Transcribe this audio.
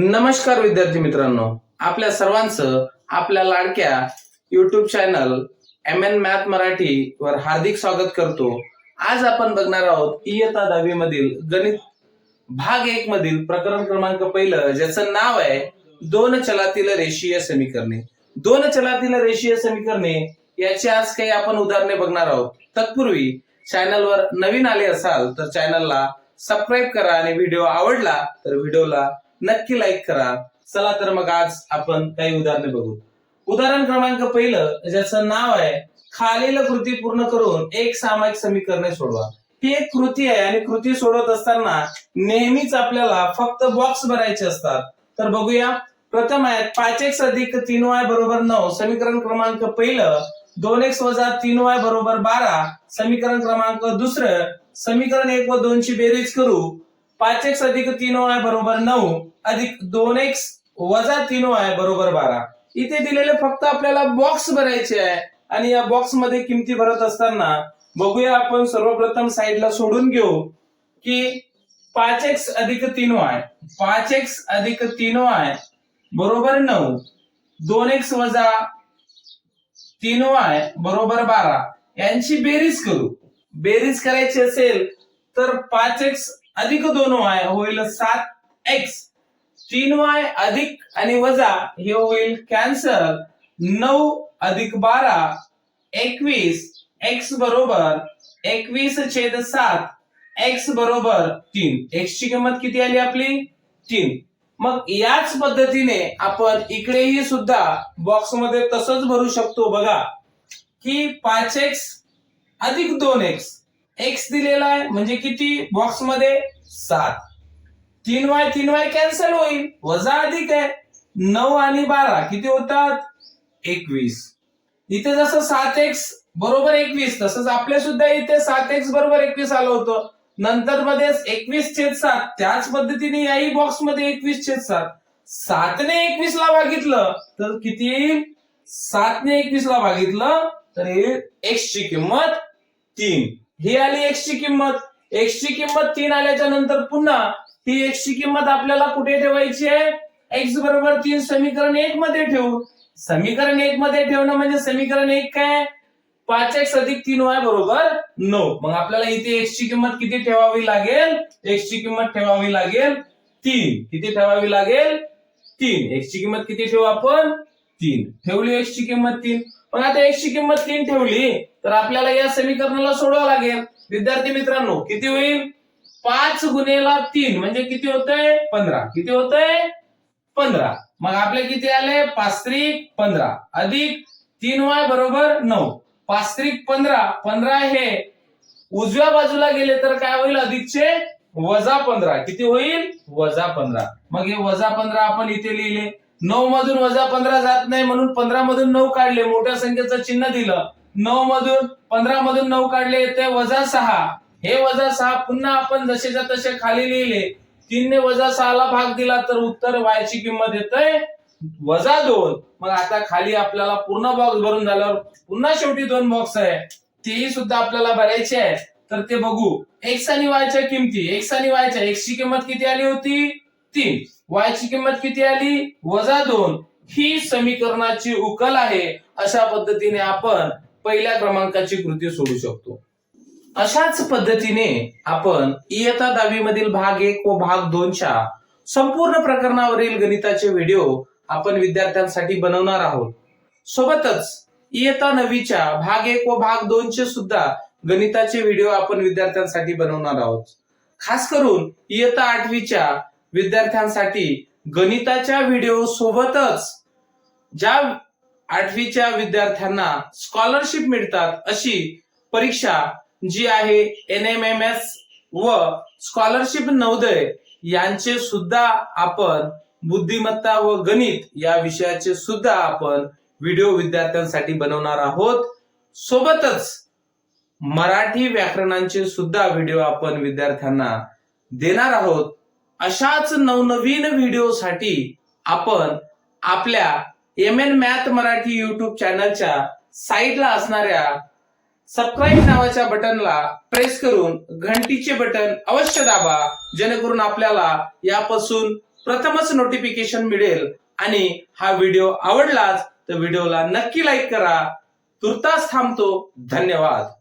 नमस्कार विद्यार्थी मित्रांनो. आपल्या सर्वांचं आपल्या लाडक्या YouTube channel M N math Marathi वर हार्दिक स्वागत करतो. आज आपण बघणार आहोत इयत्ता दहावी मधील गणित भाग एक मधील प्रकरण क्रमांक पहिलं ज्याचं नाव आहे दोन चलातील रेषीय समीकरणे. दोन चलातील रेषीय समीकरणे याची आज काही आपण उदाहरणे बघणार आहोत. तत्पूर्वी चॅनलवर नवीन आले असाल तर चॅनलला सबस्क्राईब करा आणि व्हिडिओ आवडला तर व्हिडिओला नक्की लाईक करा. चला तर मग आज आपण काही उदाहरणे बघू. उदाहरण क्रमांक पहिलं ज्याचं नाव आहे खालील कृती पूर्ण करून एक सामायिक समीकरणे सोडवा. ही एक कृती आहे आणि कृती सोडवत असताना नेहमीच आपल्याला फक्त बॉक्स भरायचे असतात. तर बघूया. प्रथम आहे पाच एक्स अधिक तीन वाय बरोबर नऊ समीकरण क्रमांक पहिलं दोन एक्स वजा तीन वाय बरोबर बारा समीकरण क्रमांक दुसरं समीकरण एक व दोनची बेरीज करू. पाच एक्स अधिक तीन वाय बरोबर नऊ अधिक दोन एक्स वजा तीन वाय बरोबर बारा. इथे दिलेले फक्त आपल्याला बॉक्स भरायचे आहे. आणि या बॉक्समध्ये किमती भरत असताना बघूया आपण सर्वप्रथम साईडला सोडून घेऊ की पाच एक्स अधिक तीन वाय पाच एक्स अधिक तीन वाय बरोबर नऊ. दोन एक्स वजा तीन वाय बरोबर बारा. यांची बेरीज करू. बेरीज करायची असेल तर पाच एक्स अधिक दोन वाय होईल सात एक्स तीन वाय अधिक आणि वजा हे होईल कॅन्सल. नऊ अधिक बारा एकवीस. एक्स बरोबर एकवीस छेद सात. एक्स बरोबर तीन. एक्स ची किंमत किती आली आपली? तीन. मग याच पद्धतीने आपण इकडेही सुद्धा बॉक्समध्ये तसंच भरू शकतो बघा. की पाच एक्स अधिक दोन एक्स एक्स दिलेला आहे म्हणजे किती? बॉक्समध्ये सात. तीन वाय तीन वाय कॅन्सल होईल. वजा अधिक आहे. नऊ आणि बारा. किती होतात? एकवीस. इथे जसं सात एक्स बरोबर एकवीस तसंच आपल्या सुद्धा इथे सात एक्स बरोबर एकवीस आलं होतं. नंतर मध्ये एकवीस छेद सात. त्याच पद्धतीने याही बॉक्समध्ये एकवीस छेद सात. सातने एकवीस ला भागितलं तर किती येईल? सातने एकवीस ला भागितलं तर येईल एक्स ची किंमत तीन. ही आली एक्स ची किंमत. एक्स ची किंमत तीन आल्याच्यानंतर पुन्हा ही एक्स ची किंमत आपल्याला कुठे ठेवायची आहे? एक्स बरोबर तीन समीकरण एक मध्ये ठेवू. समीकरण एक मध्ये ठेवणं म्हणजे समीकरण एक काय? पाच एक्स अधिक तीन वाय बरोबर नऊ. मग आपल्याला इथे एक्स ची किंमत किती ठेवावी लागेल? एक्स ची किंमत ठेवावी लागेल तीन. किती ठेवावी लागेल? तीन. एक्स ची किंमत किती ठेवू आपण? तीन. ठेवली एक्स ची किंमत तीन. पण आता एक्स ची किंमत तीन ठेवली तर आपल्याला या समीकरणाला सोडवावं लागेल. विद्यार्थी मित्रांनो किती होईल? पाच गुन्हेला तीन म्हणजे किती होतंय? पंधरा. किती होतंय? पंधरा. मग आपले किती आले? पास्त्रिक पंधरा. अधिक तीन वाय बरोबर नऊ. पास्त्रिक पंधरा. पंधरा हे उजव्या बाजूला गेले तर काय होईल? अधिकचे वजा पंधरा. किती होईल? वजा पंधरा. मग हे वजा पंधरा आपण इथे लिहिले. नऊ मधून वजा पंधरा जात नाही म्हणून पंधरा मधून नऊ काढले. मोठ्या संख्येचं चिन्ह दिलं. नऊ मधून पंधरा मधून नऊ काढले. ते वजा सहा. हे वजा सहा पुन्हा आपण जसेच्या तसे खाली लिहिले तीनने वजा सहाला भाग दिला तर उत्तर वायची किंमत येतंय वजा दोन. मग आता खाली आपल्याला पूर्ण बॉक्स भरून झाल्यावर पुन्हा शेवटी दोन बॉक्स आहे. तेही सुद्धा आपल्याला भरायचे आहे. तर ते बघू. एक्स आणि वायच्या किमती. एक्स आणि वायच्या एक्स ची किंमत किती आली होती? तीन. वाय ची किंमत किती आली? वजा दोन. ही समीकरणाची उकल आहे. अशा पद्धतीने आपण पहिल्या क्रमांकाची कृती सोडू शकतो. अशाच पद्धतीने आपण इयता दहावी मधील भाग एक व भाग दोनच्या संपूर्ण प्रकरणावरील गणिताचे व्हिडिओ आपण विद्यार्थ्यांसाठी बनवणार आहोत. सोबतच इयता नववीच्या भाग एक व भाग दोनचे सुद्धा गणिताचे व्हिडिओ आपण विद्यार्थ्यांसाठी बनवणार आहोत. खास करून इयता आठवीच्या विद्यार्थ्यांसाठी गणिताच्या व्हिडिओ सोबतच ज्या आठवीच्या विद्यार्थ्यांना स्कॉलरशिप मिळतात अशी परीक्षा जी आहे एन एम एम एस व स्कॉलरशिप नवोदय यांचे सुद्धा आपण बुद्धिमत्ता व गणित या विषयाचे सुद्धा आपण व्हिडिओ विद्यार्थ्यांसाठी बनवणार आहोत. सोबतच मराठी व्याकरणांचे सुद्धा व्हिडिओ आपण विद्यार्थ्यांना देणार आहोत. अशाच नवनवीन व्हिडिओसाठी आपण आपल्या M N math Marathi YouTube चॅनलच्या साईटला असणाऱ्या सबस्क्राईब नावाच्या बटनला प्रेस करून घंटीचे बटन अवश्य दाबा जेणेकरून आपल्याला यापासून प्रथमच नोटिफिकेशन मिळेल. आणि हा व्हिडिओ आवडलाच तर व्हिडिओला नक्की लाईक करा. तुर्तास थांबतो. धन्यवाद.